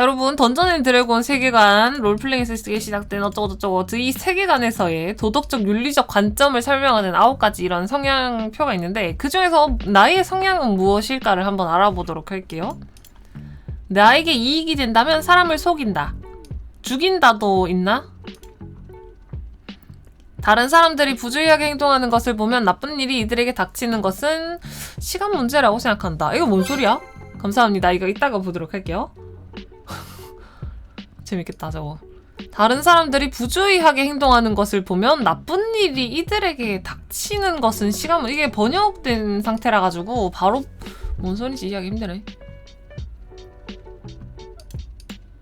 자 여러분 던전 앤 드래곤 세계관 롤플레잉에서 시작된 어쩌고저쩌고 이 세계관에서의 도덕적 윤리적 관점을 설명하는 아홉 가지 이런 성향표가 있는데 그 중에서 나의 성향은 무엇일까를 한번 알아보도록 할게요. 나에게 이익이 된다면 사람을 속인다. 죽인다도 있나? 다른 사람들이 부주의하게 행동하는 것을 보면 나쁜 일이 이들에게 닥치는 것은 시간 문제라고 생각한다. 이거 뭔 소리야? 감사합니다. 이거 이따가 보도록 할게요. 재밌겠다, 저거. 다른 사람들이 부주의하게 행동하는 것을 보면 나쁜 일이 이들에게 닥치는 것은 시간 문 이게 번역된 상태라 가지고 바로 뭔 소리인지 이해하기 힘드네.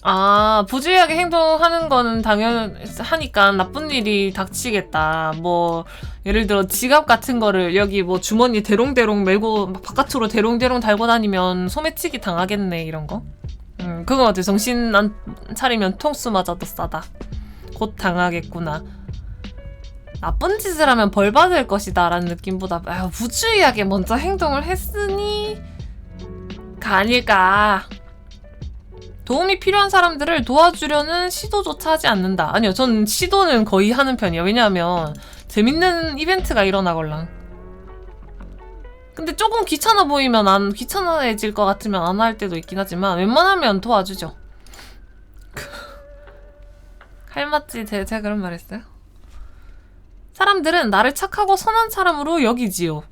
아, 부주의하게 행동하는 거는 당연하니까 나쁜 일이 닥치겠다. 뭐, 예를 들어 지갑 같은 거를 여기 뭐 주머니 대롱대롱 메고 막 바깥으로 대롱대롱 달고 다니면 소매치기 당하겠네, 이런 거. 음, 그거 같아. 정신 안 차리면 통수 맞아도 싸다. 곧 당하겠구나. 나쁜 짓을 하면 벌 받을 것이다 라는 느낌보다 아유, 부주의하게 먼저 행동을 했으니 가 아닐까. 도움이 필요한 사람들을 도와주려는 시도조차 하지 않는다. 아니요, 전 시도는 거의 하는 편이에요. 왜냐하면 재밌는 이벤트가 일어나걸랑. 근데 조금 귀찮아 보이면 안 귀찮아해질 것 같으면 안 할 때도 있긴 하지만 웬만하면 도와주죠. 할맞지 제, 제가 그런 말 했어요? 사람들은 나를 착하고 선한 사람으로 여기지요.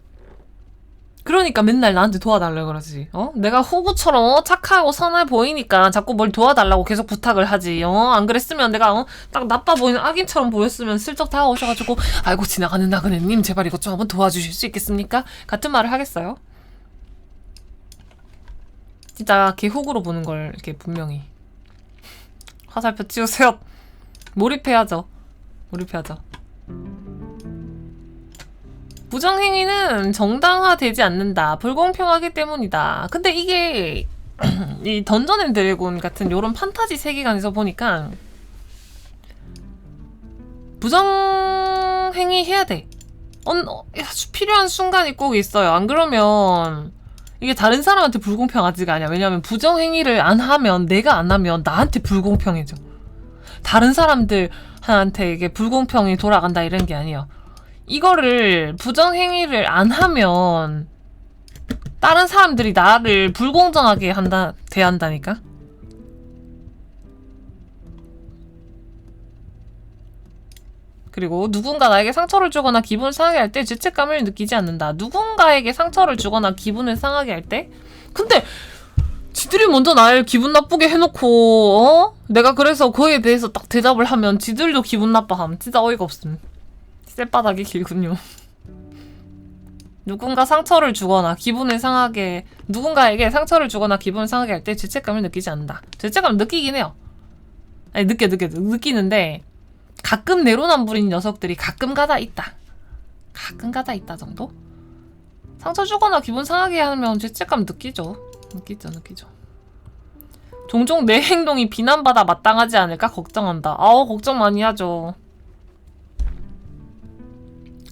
그러니까 맨날 나한테 도와달라 그러지. 어? 내가 호구처럼 어, 착하고 선해 보이니까 자꾸 뭘 도와달라고 계속 부탁을 하지. 어? 안 그랬으면 내가 어? 딱 나빠 보이는 악인처럼 보였으면 슬쩍 다가오셔가지고 아이고 지나가는 나그네님 제발 이것 좀 한번 도와주실 수 있겠습니까? 같은 말을 하겠어요? 진짜 걔 호구로 보는 걸 이렇게 분명히 화살표 치우세요. 몰입해야죠. 몰입해야죠. 부정행위는 정당화되지 않는다. 불공평하기 때문이다. 근데 이게 이 던전 앤 드래곤 같은 요런 판타지 세계관에서 보니까 부정행위 해야 돼. 어, 어, 필요한 순간이 꼭 있어요. 안 그러면 이게 다른 사람한테 불공평하지가 않아. 왜냐면 부정행위를 안 하면 내가 안 하면 나한테 불공평해져. 다른 사람들한테 이게 불공평이 돌아간다 이런 게 아니에요. 이거를 부정행위를 안 하면 다른 사람들이 나를 불공정하게 한다 대한다니까. 그리고 누군가 나에게 상처를 주거나 기분을 상하게 할 때 죄책감을 느끼지 않는다. 누군가에게 상처를 주거나 기분을 상하게 할 때? 근데 지들이 먼저 날 기분 나쁘게 해놓고 어? 내가 그래서 그에 대해서 딱 대답을 하면 지들도 기분 나빠함. 진짜 어이가 없음. 쌔바닥이 길군요. 누군가 상처를 주거나 기분을 상하게 누군가에게 상처를 주거나 기분을 상하게 할 때 죄책감을 느끼지 않는다. 죄책감을 느끼긴 해요. 아니 느껴 느껴 느끼는데 가끔 내로남불인 녀석들이 가끔 가다 있다. 가끔 가다 있다 정도? 상처 주거나 기분 상하게 하면 죄책감 느끼죠. 느끼죠 느끼죠. 종종 내 행동이 비난받아 마땅하지 않을까 걱정한다. 아우 걱정 많이 하죠.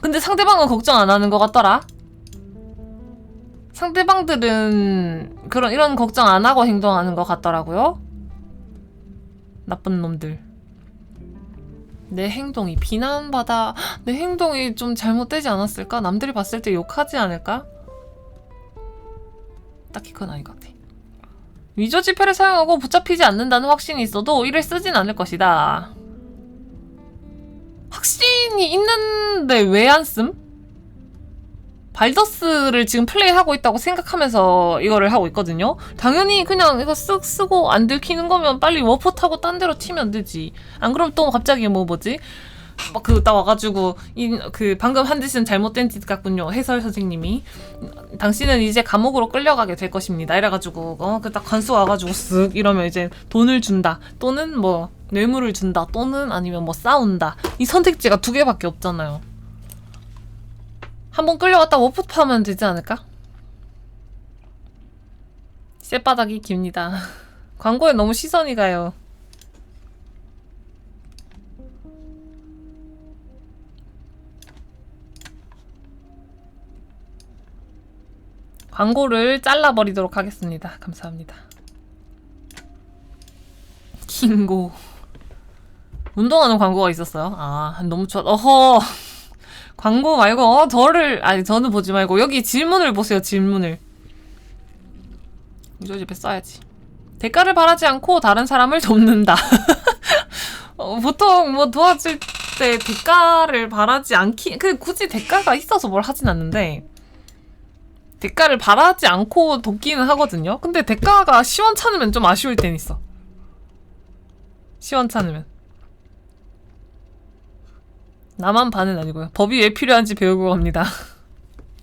근데 상대방은 걱정 안 하는 것 같더라. 상대방들은 그런 이런 걱정 안 하고 행동하는 것 같더라고요. 나쁜 놈들. 내 행동이 비난받아 내 행동이 좀 잘못되지 않았을까? 남들이 봤을 때 욕하지 않을까? 딱히 그건 아닌 것 같아. 위조 지폐를 사용하고 붙잡히지 않는다는 확신이 있어도 이를 쓰진 않을 것이다. 확신이 있는데 왜안 씀? 발더스를 지금 플레이하고 있다고 생각하면서 이거를 하고 있거든요. 당연히 그냥 이거 쓱 쓰고 안 들키는 거면 빨리 워프 타고 딴 데로 튀면 되지. 안 그럼 또 갑자기 뭐 뭐지? 막그나 와가지고 이 그 방금 한 짓은 잘못된 짓 같군요. 해설 선생님이. 당신은 이제 감옥으로 끌려가게 될 것입니다. 이래가지고 어그 딱 관수 와가지고 쓱 이러면 이제 돈을 준다. 또는 뭐 뇌물을 준다. 또는 아니면 뭐 싸운다. 이 선택지가 두 개밖에 없잖아요. 한번 끌려갔다 워프하면 되지 않을까? 쌔바닥이 깁니다. 광고에 너무 시선이 가요 광고를 잘라버리도록 하겠습니다. 감사합니다. 킹고 운동하는 광고가 있었어요. 아 너무 좋아. 어허 광고 말고 어, 저를 아니 저는 보지 말고 여기 질문을 보세요. 질문을 이저 집에 써야지. 대가를 바라지 않고 다른 사람을 돕는다. 어, 보통 뭐 도와줄 때 대가를 바라지 않기 그 굳이 대가가 있어서 뭘 하진 않는데 대가를 바라지 않고 돕기는 하거든요. 근데 대가가 시원찮으면 좀 아쉬울 땐 있어. 시원찮으면. 나만 반은 아니고요. 법이 왜 필요한지 배우고 갑니다.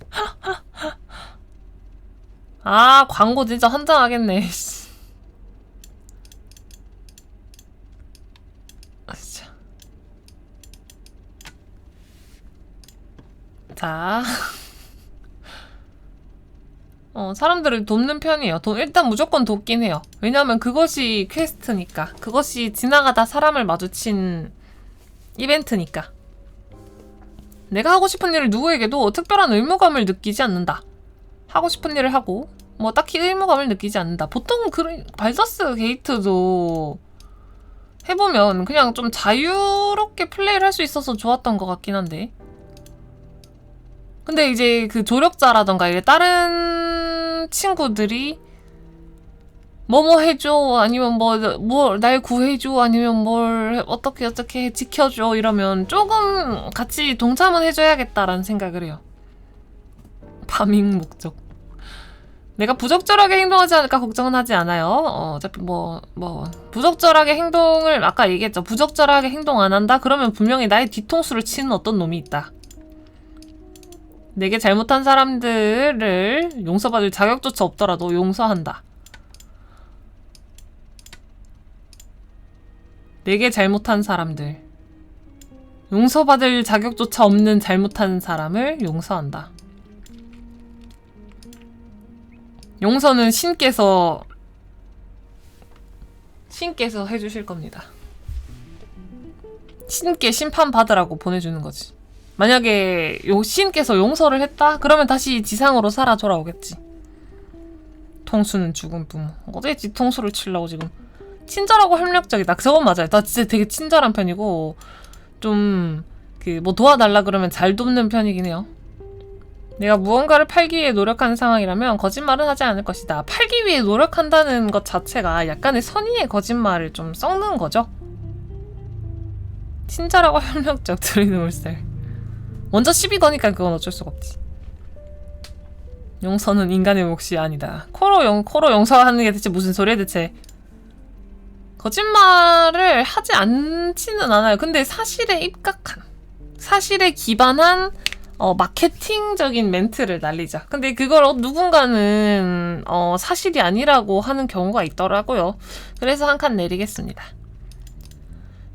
아, 광고 진짜 환장하겠네. 씨. 아. 자. 어, 사람들을 돕는 편이에요. 도, 일단 무조건 돕긴 해요. 왜냐하면 그것이 퀘스트니까. 그것이 지나가다 사람을 마주친 이벤트니까. 내가 하고 싶은 일을 누구에게도 특별한 의무감을 느끼지 않는다. 하고 싶은 일을 하고 뭐 딱히 의무감을 느끼지 않는다. 보통 그 발더스 게이트도 해보면 그냥 좀 자유롭게 플레이를 할 수 있어서 좋았던 것 같긴 한데. 근데 이제 그 조력자라던가 이게 다른 친구들이 뭐뭐 해줘 아니면 뭐뭐날 구해줘 아니면 뭘 어떻게 어떻게 지켜줘 이러면 조금 같이 동참은 해줘야겠다라는 생각을 해요. 파밍 목적. 내가 부적절하게 행동하지 않을까 걱정은 하지 않아요. 어, 어차피 뭐, 뭐, 부적절하게 행동을, 아까 얘기했죠. 부적절하게 행동 안 한다? 그러면 분명히 나의 뒤통수를 치는 어떤 놈이 있다. 내게 잘못한 사람들을 용서받을 자격조차 없더라도 용서한다. 내게 잘못한 사람들. 용서받을 자격조차 없는 잘못한 사람을 용서한다. 용서는 신께서 신께서 해주실 겁니다. 신께 심판 받으라고 보내주는 거지. 만약에 요 신께서 용서를 했다? 그러면 다시 지상으로 살아 돌아오겠지. 통수는 죽은 부모. 어제 뒤통수를 치려고 지금. 친절하고 협력적이다. 저건 맞아요. 나 진짜 되게 친절한 편이고 좀 그 뭐 도와달라 그러면 잘 돕는 편이긴 해요. 내가 무언가를 팔기 위해 노력하는 상황이라면 거짓말은 하지 않을 것이다. 팔기 위해 노력한다는 것 자체가 약간의 선의의 거짓말을 좀 썩는 거죠. 친절하고 협력적 드리는 울셀. 먼저 시비 거니까 그건 어쩔 수가 없지. 용서는 인간의 몫이 아니다. 코로 용 코로 용서하는 게 대체 무슨 소리야 대체? 거짓말을 하지 않지는 않아요. 근데 사실에 입각한 사실에 기반한 어, 마케팅적인 멘트를 날리자. 근데 그걸 어, 누군가는 어, 사실이 아니라고 하는 경우가 있더라고요. 그래서 한 칸 내리겠습니다.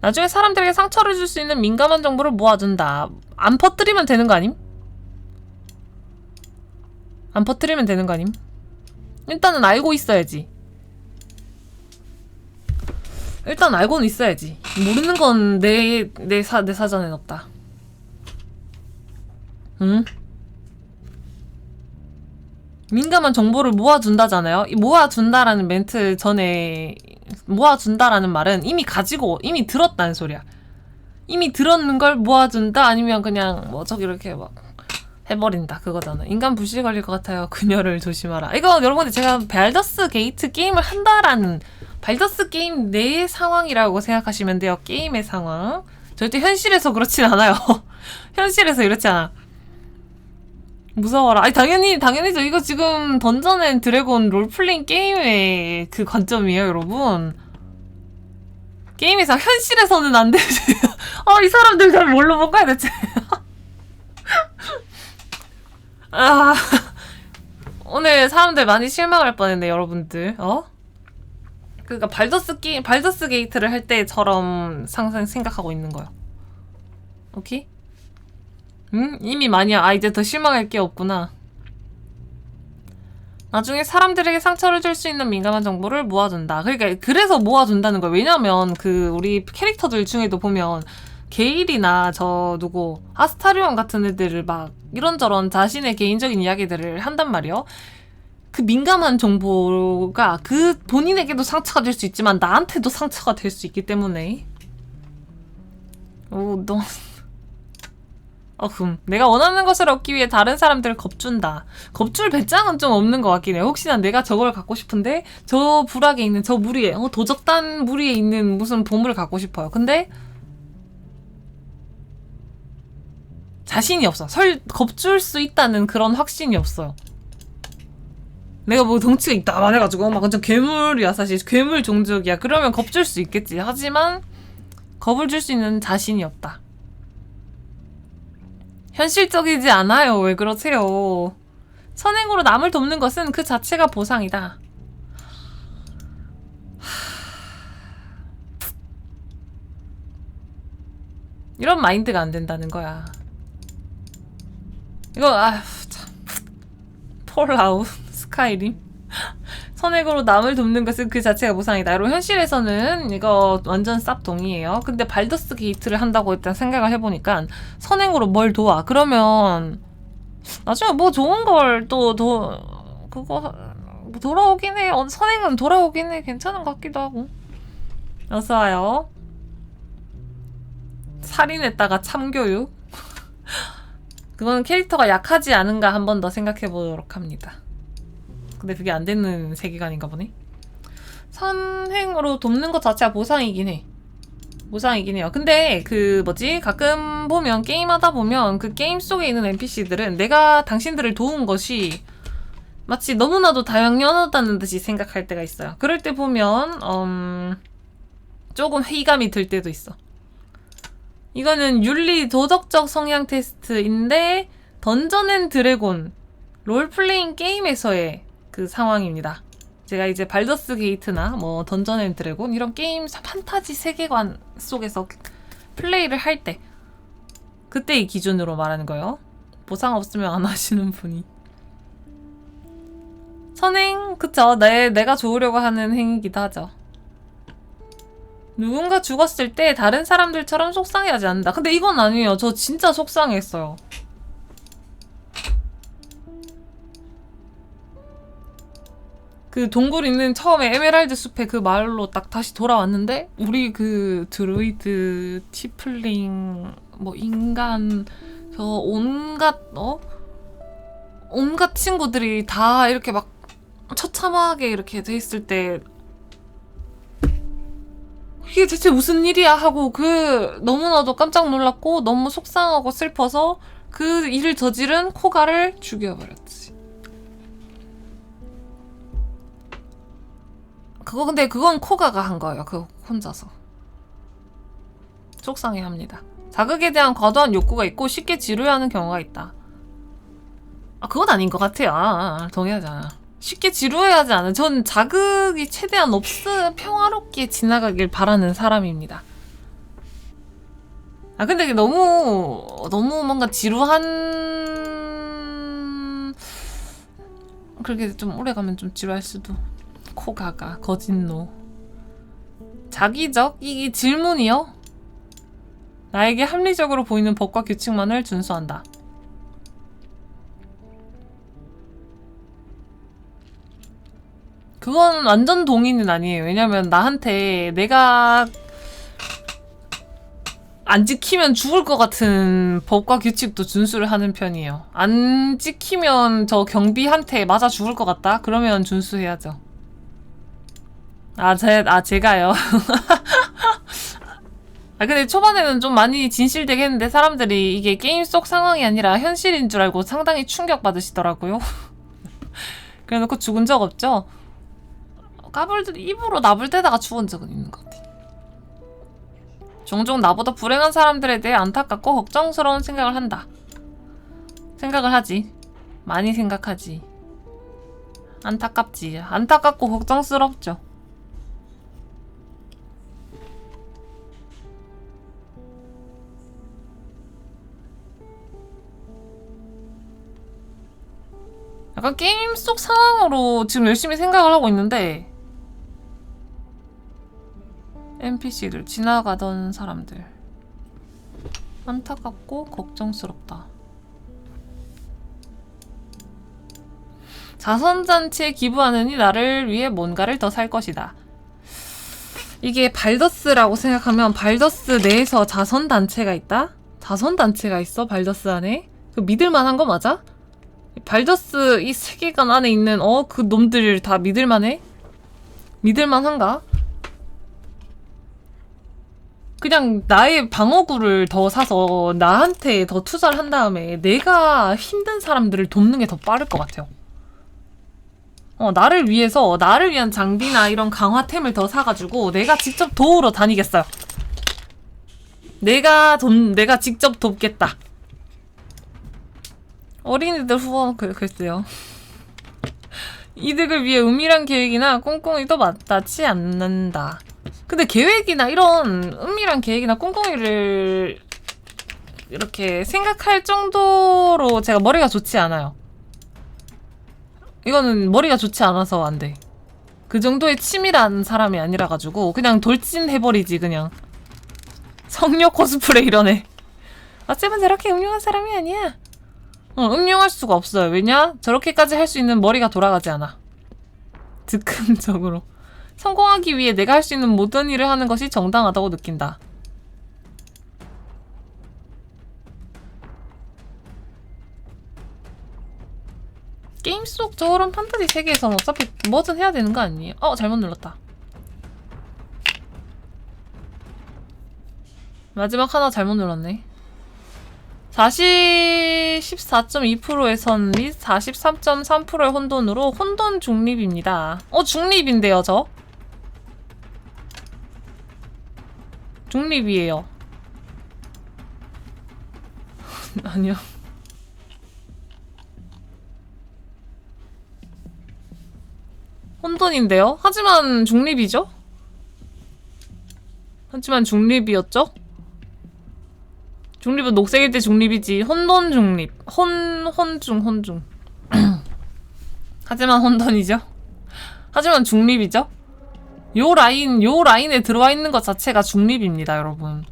나중에 사람들에게 상처를 줄 수 있는 민감한 정보를 모아둔다. 안 퍼뜨리면 되는 거 아님? 안 퍼뜨리면 되는 거 아님? 일단은 알고 있어야지. 일단 알고는 있어야지. 모르는 건 내, 내, 사, 내 사전엔 없다. 응? 민감한 정보를 모아준다잖아요. 이 모아준다라는 멘트 전에 모아준다라는 말은 이미 가지고 이미 들었다는 소리야. 이미 들었는 걸 모아준다 아니면 그냥 뭐 저기 이렇게 막 해버린다 그거잖아. 인간 불씨 걸릴 것 같아요. 그녀를 조심하라. 이거 여러분들 제가 발더스 게이트 게임을 한다라는 발더스 게임 내 상황이라고 생각하시면 돼요. 게임의 상황. 절대 현실에서 그렇진 않아요. 현실에서 이렇지 않아. 무서워라. 아니 당연히 당연히죠. 이거 지금 던전 앤 드래곤 롤플레잉 게임의 그 관점이에요, 여러분. 게임에서 현실에서는 안 되지. 아, 이 사람들 잘 뭘로 본 거야, 대체. 아, 오늘 사람들 많이 실망할 뻔했네, 여러분들. 어? 그러니까 발더스 게 발더스 게이트를 할 때처럼 상상 생각하고 있는 거야. 오케이? 응? 이미 많이야. 아, 이제 더 실망할 게 없구나. 나중에 사람들에게 상처를 줄 수 있는 민감한 정보를 모아둔다. 그러니까 그래서 모아둔다는 거야. 왜냐면 그 우리 캐릭터들 중에도 보면 게일이나 저 누구 아스타리온 같은 애들을 막 이런저런 자신의 개인적인 이야기들을 한단 말이요. 그 민감한 정보가 그 본인에게도 상처가 될 수 있지만 나한테도 상처가 될 수 있기 때문에 오, 너 어, 흠. 내가 원하는 것을 얻기 위해 다른 사람들을 겁준다. 겁줄 배짱은 좀 없는 것 같긴 해. 혹시나 내가 저걸 갖고 싶은데, 저 불악에 있는, 저 무리에, 어, 도적단 무리에 있는 무슨 보물을 갖고 싶어요. 근데, 자신이 없어. 설, 겁줄 수 있다는 그런 확신이 없어요. 내가 뭐 덩치가 있다만 해가지고, 막 완전 괴물이야, 사실. 괴물 종족이야. 그러면 겁줄 수 있겠지. 하지만, 겁을 줄 수 있는 자신이 없다. 현실적이지 않아요. 왜 그러세요? 선행으로 남을 돕는 것은 그 자체가 보상이다. 이런 마인드가 안 된다는 거야. 이거 아휴 참. 폴아웃 스카이림. 선행으로 남을 돕는 것은 그 자체가 보상이다. 여러분 현실에서는 이거 완전 쌉 동의해요. 근데 발더스 게이트를 한다고 일단 생각을 해보니까 선행으로 뭘 도와? 그러면 나중에 뭐 좋은 걸또도 그거 뭐 돌아오긴 해. 어, 선행은 돌아오긴 해. 괜찮은 것 같기도 하고. 어서 와요. 살인했다가 참교육. 그건 캐릭터가 약하지 않은가 한 번 더 생각해 보도록 합니다. 근데 그게 안 되는 세계관인가 보네. 선행으로 돕는 것 자체가 보상이긴 해. 보상이긴 해요. 근데 그 뭐지? 가끔 보면 게임하다 보면 그 게임 속에 있는 NPC들은 내가 당신들을 도운 것이 마치 너무나도 다양연하다는 듯이 생각할 때가 있어요. 그럴 때 보면 음, 조금 회의감이 들 때도 있어. 이거는 윤리 도덕적 성향 테스트인데 던전 앤 드래곤 롤플레잉 게임에서의 그 상황입니다. 제가 이제 발더스 게이트나 뭐 던전 앤 드래곤 이런 게임 판타지 세계관 속에서 플레이를 할 때 그때의 기준으로 말하는 거예요. 보상 없으면 안 하시는 분이 선행 그쵸 내, 내가 좋으려고 하는 행위기도 하죠. 누군가 죽었을 때 다른 사람들처럼 속상해하지 않는다. 근데 이건 아니에요. 저 진짜 속상했어요. 그 동굴 있는 처음에 에메랄드 숲에 그 마을로 딱 다시 돌아왔는데 우리 그 드루이드 티플링 뭐 인간 저 온갖 어 온갖 친구들이 다 이렇게 막 처참하게 이렇게 돼 있을 때 이게 대체 무슨 일이야 하고 그 너무나도 깜짝 놀랐고 너무 속상하고 슬퍼서 그 일을 저지른 코가를 죽여버렸지. 그거 근데 그건 코가가 한 거예요. 그 혼자서. 속상해합니다. 자극에 대한 과도한 욕구가 있고 쉽게 지루해하는 경우가 있다. 아 그건 아닌 것 같아요. 아, 아, 동의하잖아. 쉽게 지루해하지 않아. 전 자극이 최대한 없으 평화롭게 지나가길 바라는 사람입니다. 아 근데 너무 너무 뭔가 지루한 그렇게 좀 오래 가면 좀 지루할 수도. 코가가 거짓노. 자기적 이 질문이요. 나에게 합리적으로 보이는 법과 규칙만을 준수한다. 그건 완전 동의는 아니에요. 왜냐면 나한테 내가 안 지키면 죽을 것 같은 법과 규칙도 준수를 하는 편이에요. 안 지키면 저 경비한테 맞아 죽을 것 같다? 그러면 준수해야죠. 아, 제, 아, 제가요. 아, 근데 초반에는 좀 많이 진실되게 했는데 사람들이 이게 게임 속 상황이 아니라 현실인 줄 알고 상당히 충격받으시더라고요. 그래 놓고 죽은 적 없죠? 까불들이 입으로 나불 대다가 죽은 적은 있는 것 같아. 종종 나보다 불행한 사람들에 대해 안타깝고 걱정스러운 생각을 한다. 생각을 하지. 많이 생각하지. 안타깝지. 안타깝고 걱정스럽죠. 약간 게임 속 상황으로 지금 열심히 생각을 하고 있는데 NPC들 지나가던 사람들 안타깝고 걱정스럽다. 자선단체에 기부하느니 나를 위해 뭔가를 더 살 것이다. 이게 발더스라고 생각하면 발더스 내에서 자선단체가 있다? 자선단체가 있어? 발더스 안에? 그 믿을만한 거 맞아? 발더스 이 세계관 안에 있는 어 그 놈들 다 믿을만해? 믿을만한가? 그냥 나의 방어구를 더 사서 나한테 더 투자를 한 다음에 내가 힘든 사람들을 돕는 게 더 빠를 것 같아요. 어, 나를 위해서, 나를 위한 장비나 이런 강화템을 더 사가지고 내가 직접 도우러 다니겠어요. 내가 돈, 내가 직접 돕겠다. 어린이들 후원, 글, 글쎄요. 이득을 위해 은밀한 계획이나 꼼꼼히도 마땅치 않는다. 근데 계획이나 이런 은밀한 계획이나 꼼꼼히를 이렇게 생각할 정도로 제가 머리가 좋지 않아요. 이거는 머리가 좋지 않아서 안 돼. 그 정도의 치밀한 사람이 아니라 가지고 그냥 돌진해버리지 그냥. 성녀 코스프레 이러네. 어쩌면 저렇게 음흉한 사람이 아니야. 어, 음흉할 수가 없어요. 왜냐? 저렇게까지 할 수 있는 머리가 돌아가지 않아. 즉흥적으로. 성공하기 위해 내가 할 수 있는 모든 일을 하는 것이 정당하다고 느낀다. 게임 속 저런 판타지 세계에서는 어차피 뭐든 해야 되는 거 아니에요? 어, 잘못 눌렀다. 마지막 하나 잘못 눌렀네. 40.2%의 선및 43.3%의 혼돈으로 혼돈 중립입니다. 어, 중립인데요, 저? 중립이에요. 아니요. 혼돈인데요? 하지만 중립이죠? 하지만 중립이었죠? 중립은 녹색일 때 중립이지. 혼돈 중립. 혼, 혼중, 혼중. 하지만 혼돈이죠? 하지만 중립이죠? 요 라인, 요 라인에 들어와 있는 것 자체가 중립입니다, 여러분.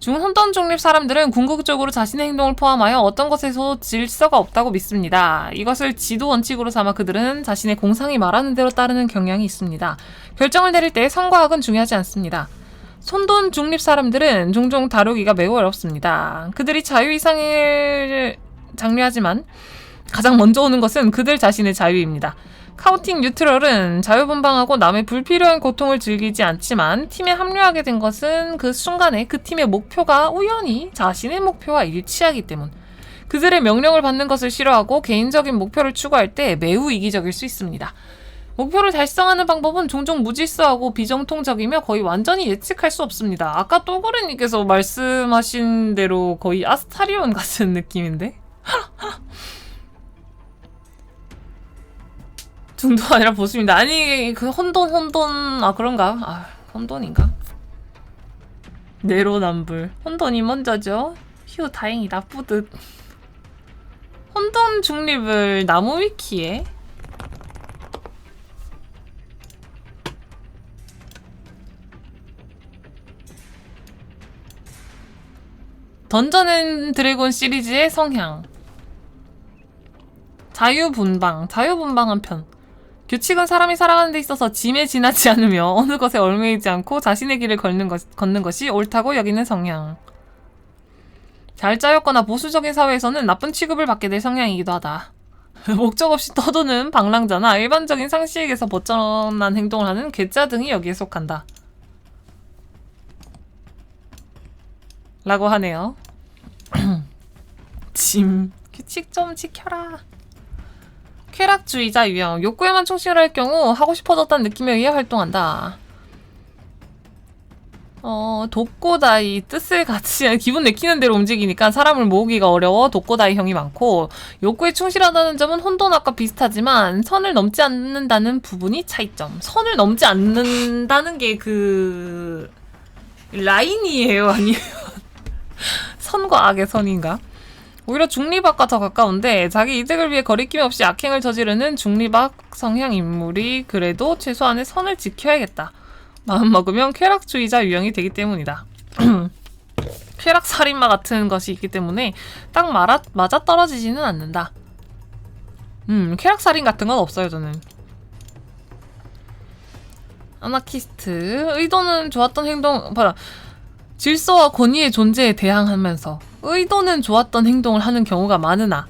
중혼돈 중립 사람들은 궁극적으로 자신의 행동을 포함하여 어떤 것에서 질서가 없다고 믿습니다. 이것을 지도 원칙으로 삼아 그들은 자신의 공상이 말하는 대로 따르는 경향이 있습니다. 결정을 내릴 때 선과 악은 중요하지 않습니다. 손돈 중립 사람들은 종종 다루기가 매우 어렵습니다. 그들이 자유 이상을 장려하지만 가장 먼저 오는 것은 그들 자신의 자유입니다. 카우팅 뉴트럴은 자유분방하고 남의 불필요한 고통을 즐기지 않지만 팀에 합류하게 된 것은 그 순간에 그 팀의 목표가 우연히 자신의 목표와 일치하기 때문. 그들의 명령을 받는 것을 싫어하고 개인적인 목표를 추구할 때 매우 이기적일 수 있습니다. 목표를 달성하는 방법은 종종 무질서하고 비정통적이며 거의 완전히 예측할 수 없습니다. 아까 또그르님께서 말씀하신 대로 거의 아스타리온 같은 느낌인데? 중도 아니라 보수입니다. 아니 그 혼돈 혼돈 아 그런가? 아 혼돈인가? 내로남불 혼돈이 먼저죠. 휴 다행이다 뿌듯. 혼돈 중립을 나무 위키에 던전 앤 드래곤 시리즈의 성향 자유분방 자유분방한 편 규칙은 사람이 살아가는 데 있어서 짐에 지나지 않으며 어느 것에 얽매이지 않고 자신의 길을 걷는, 것, 걷는 것이 옳다고 여기는 성향. 잘 짜였거나 보수적인 사회에서는 나쁜 취급을 받게 될 성향이기도 하다. 목적 없이 떠도는 방랑자나 일반적인 상식에서 벗어난 행동을 하는 괴짜 등이 여기에 속한다. 라고 하네요. 짐. 규칙 좀 지켜라. 쾌락주의자 유형. 욕구에만 충실할 경우 하고 싶어졌다는 느낌에 의해 활동한다. 어, 독고다이 뜻을 같이 기분 내키는 대로 움직이니까 사람을 모으기가 어려워 독고다이 형이 많고 욕구에 충실하다는 점은 혼돈학과 비슷하지만 선을 넘지 않는다는 부분이 차이점. 선을 넘지 않는다는 게 그 라인이에요, 아니에요? 선과 악의 선인가? 오히려 중립학과 더 가까운데 자기 이득을 위해 거리낌 없이 악행을 저지르는 중립학 성향 인물이 그래도 최소한의 선을 지켜야겠다. 마음먹으면 쾌락주의자 유형이 되기 때문이다. 쾌락 살인마 같은 것이 있기 때문에 딱 말아, 맞아 떨어지지는 않는다. 음, 쾌락살인 같은 건 없어요, 저는. 아나키스트. 의도는 좋았던 행동, 봐라. 질서와 권위의 존재에 대항하면서 의도는 좋았던 행동을 하는 경우가 많으나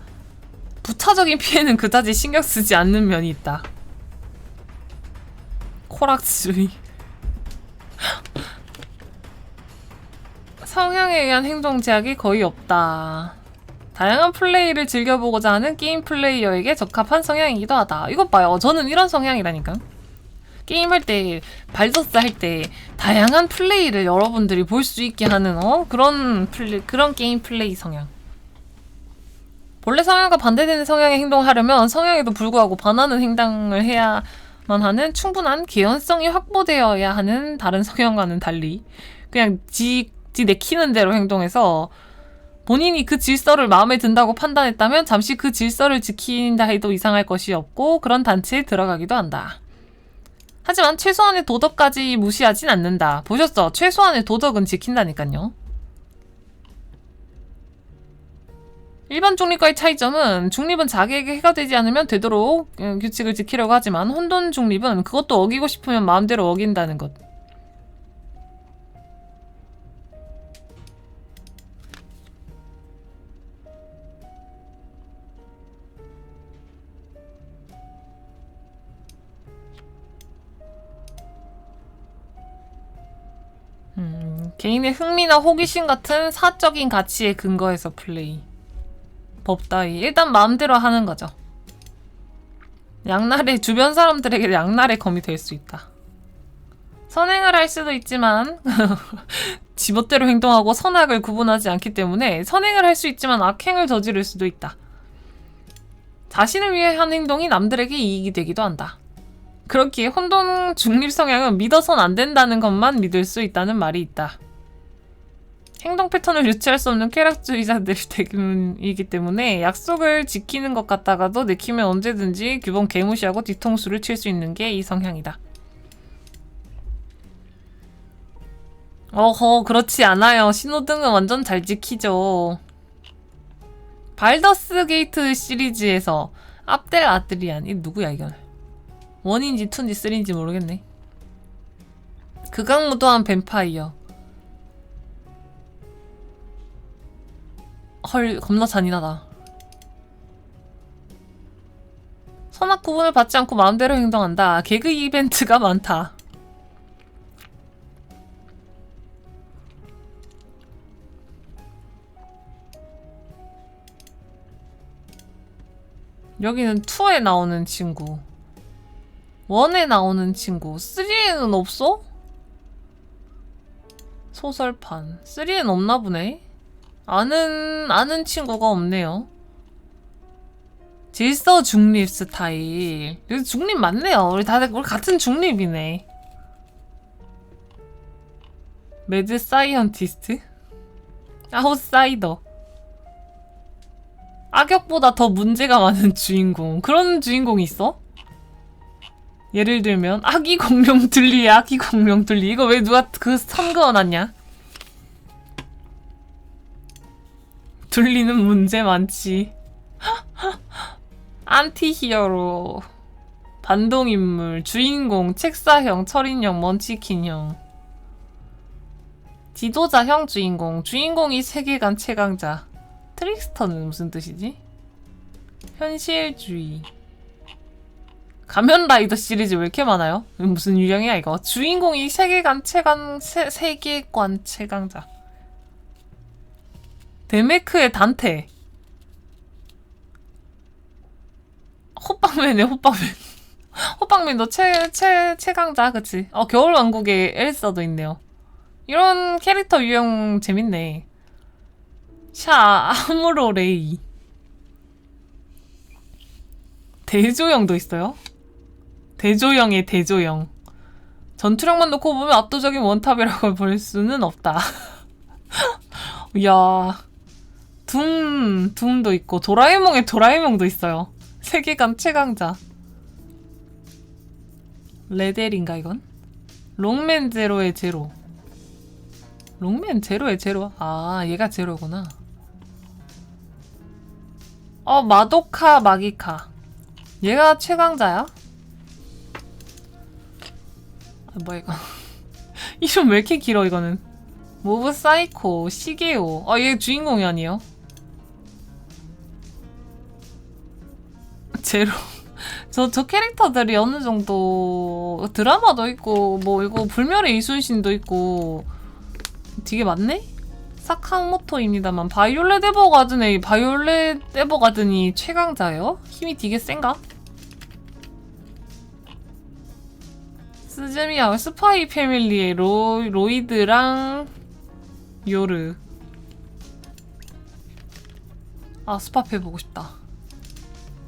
부차적인 피해는 그다지 신경 쓰지 않는 면이 있다. 코락주의. 성향에 의한 행동 제약이 거의 없다. 다양한 플레이를 즐겨보고자 하는 게임 플레이어에게 적합한 성향이기도 하다. 이것 봐요. 저는 이런 성향이라니까. 게임할 때, 발더스 할 때, 다양한 플레이를 여러분들이 볼 수 있게 하는, 어? 그런 플레이, 그런 게임 플레이 성향. 본래 성향과 반대되는 성향의 행동을 하려면 성향에도 불구하고 반하는 행동을 해야만 하는 충분한 개연성이 확보되어야 하는 다른 성향과는 달리, 그냥 지, 지 내키는 대로 행동해서 본인이 그 질서를 마음에 든다고 판단했다면 잠시 그 질서를 지킨다 해도 이상할 것이 없고 그런 단체에 들어가기도 한다. 하지만 최소한의 도덕까지 무시하진 않는다. 보셨죠? 최소한의 도덕은 지킨다니까요. 일반 중립과의 차이점은 중립은 자기에게 해가 되지 않으면 되도록 어, 규칙을 지키려고 하지만 혼돈 중립은 그것도 어기고 싶으면 마음대로 어긴다는 것. 음, 개인의 흥미나 호기심 같은 사적인 가치에 근거해서 플레이. 법 따위. 일단 마음대로 하는 거죠. 양날의 주변 사람들에게 양날의 검이 될 수 있다. 선행을 할 수도 있지만 지멋대로 행동하고 선악을 구분하지 않기 때문에 선행을 할 수 있지만 악행을 저지를 수도 있다. 자신을 위해 한 행동이 남들에게 이익이 되기도 한다. 그렇기에 혼돈 중립 성향은 믿어선 안 된다는 것만 믿을 수 있다는 말이 있다. 행동 패턴을 유치할 수 없는 쾌락주의자들 대금이기 때문에 약속을 지키는 것 같다가도 내키면 언제든지 규범 개무시하고 뒤통수를 칠 수 있는 게 이 성향이다. 어허, 그렇지 않아요. 신호등은 완전 잘 지키죠. 발더스 게이트 시리즈에서 압델 아드리안, 이 누구야, 이건? 원인지 투인지 쓰리인지 모르겠네. 극악무도한 뱀파이어. 헐, 겁나 잔인하다. 선악 구분을 받지 않고 마음대로 행동한다. 개그 이벤트가 많다. 여기는 2에 나오는 친구. 1에 나오는 친구. 3에는 없어? 소설판. 3에는 없나 보네. 아는, 아는 친구가 없네요. 질서 중립 스타일. 여기 중립 맞네요. 우리 다들 우리 같은 중립이네. 매드 사이언티스트? 아웃사이더. 악역보다 더 문제가 많은 주인공. 그런 주인공이 있어? 예를 들면 아기 공룡 둘리 아기 공룡 둘리 이거 왜 누가 그 선그어놨냐? 둘리는 문제 많지. 안티히어로 반동인물 주인공 책사형 철인형 먼치킨형 지도자형 주인공 주인공이 세계관 최강자 트릭스터는 무슨 뜻이지? 현실주의 가면라이더 시리즈 왜 이렇게 많아요? 무슨 유형이야 이거? 주인공이 세계관 최강 세, 세계관 최강자. 데메크의 단테. 호빵맨의 호빵맨. 호빵맨 너 최, 최, 최강자, 그치? 어, 겨울왕국의 엘사도 있네요. 이런 캐릭터 유형 재밌네. 샤, 아무로 레이. 대조형도 있어요? 대조형의 대조형. 전투력만 놓고 보면 압도적인 원탑이라고 볼 수는 없다. 이야. 둠, 둠도 있고, 도라에몽의 도라에몽도 있어요. 세계관 최강자. 레델인가, 이건? 롱맨 제로의 제로. 롱맨 제로의 제로. 아, 얘가 제로구나. 어, 마도카 마기카. 얘가 최강자야? 아, 뭐야 이거 이름 왜 이렇게 길어 이거는 모브 사이코 시게오 아 얘 주인공이 아니에요? 제로 저, 저 캐릭터들이 어느 정도 드라마도 있고 뭐 이거 불멸의 이순신도 있고 되게 많네? 사카모토입니다만 바이올렛 에버가든의 바이올렛 에버가든이 최강자예요? 힘이 되게 센가? 스즈미야 스파이 패밀리의 로, 로이드랑 요르. 아 스파페 보고 싶다.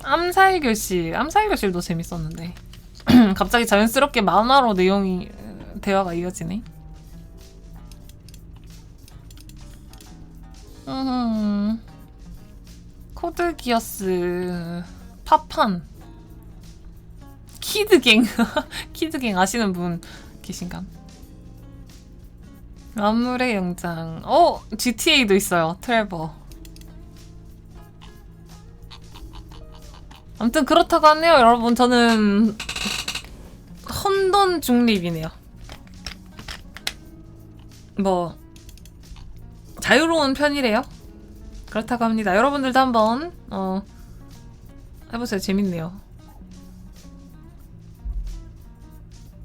암살 교실. 암살 교실도 재밌었는데. 갑자기 자연스럽게 만화로 내용이 대화가 이어지네. 음, 코드 기어스. 파판 키드갱 키드갱 아시는 분 계신가? 만물의 영장 어 GTA도 있어요 트레버 아무튼 그렇다고 하네요 여러분 저는 헌돈 중립이네요 뭐 자유로운 편이래요. 그렇다고 합니다. 여러분들도 한번 어, 해보세요. 재밌네요.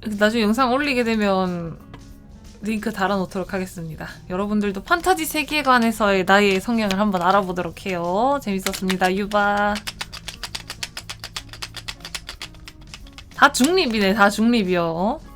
나중에 영상 올리게 되면 링크 달아놓도록 하겠습니다. 여러분들도 판타지 세계관에서의 나의 성향을 한번 알아보도록 해요. 재밌었습니다. 유바. 다 중립이네. 다 중립이요. 어?